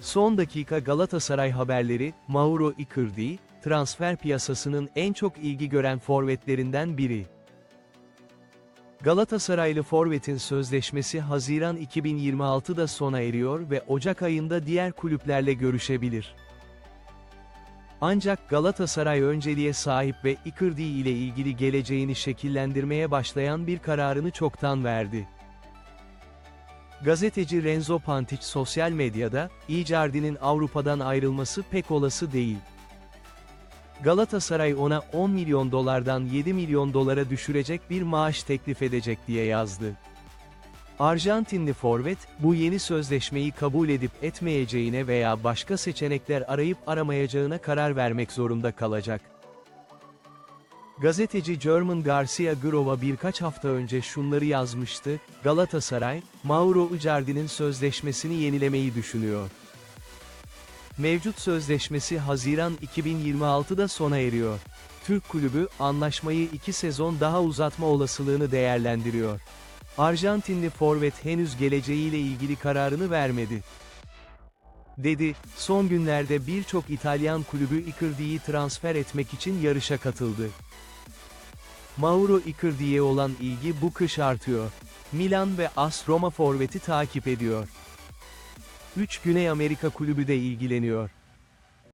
Son dakika Galatasaray haberleri, Mauro Icardi, transfer piyasasının en çok ilgi gören forvetlerinden biri. Galatasaraylı forvetin sözleşmesi Haziran 2026'da sona eriyor ve Ocak ayında diğer kulüplerle görüşebilir. Ancak Galatasaray önceliğe sahip ve Icardi ile ilgili geleceğini şekillendirmeye başlayan bir kararını çoktan verdi. Gazeteci Renzo Pantic sosyal medyada, Icardi'nin Avrupa'dan ayrılması pek olası değil. Galatasaray ona 10 milyon dolardan 7 milyon dolara düşürecek bir maaş teklif edecek diye yazdı. Arjantinli forvet, bu yeni sözleşmeyi kabul edip etmeyeceğine veya başka seçenekler arayıp aramayacağına karar vermek zorunda kalacak. Gazeteci German Garcia Grova birkaç hafta önce şunları yazmıştı, Galatasaray, Mauro Icardi'nin sözleşmesini yenilemeyi düşünüyor. Mevcut sözleşmesi Haziran 2026'da sona eriyor. Türk kulübü, anlaşmayı iki sezon daha uzatma olasılığını değerlendiriyor. Arjantinli forvet henüz geleceğiyle ilgili kararını vermedi. Dedi, son günlerde birçok İtalyan kulübü Icardi'yi transfer etmek için yarışa katıldı. Mauro Icardi'ye olan ilgi bu kış artıyor. Milan ve AS Roma forveti takip ediyor. 3 Güney Amerika kulübü de ilgileniyor.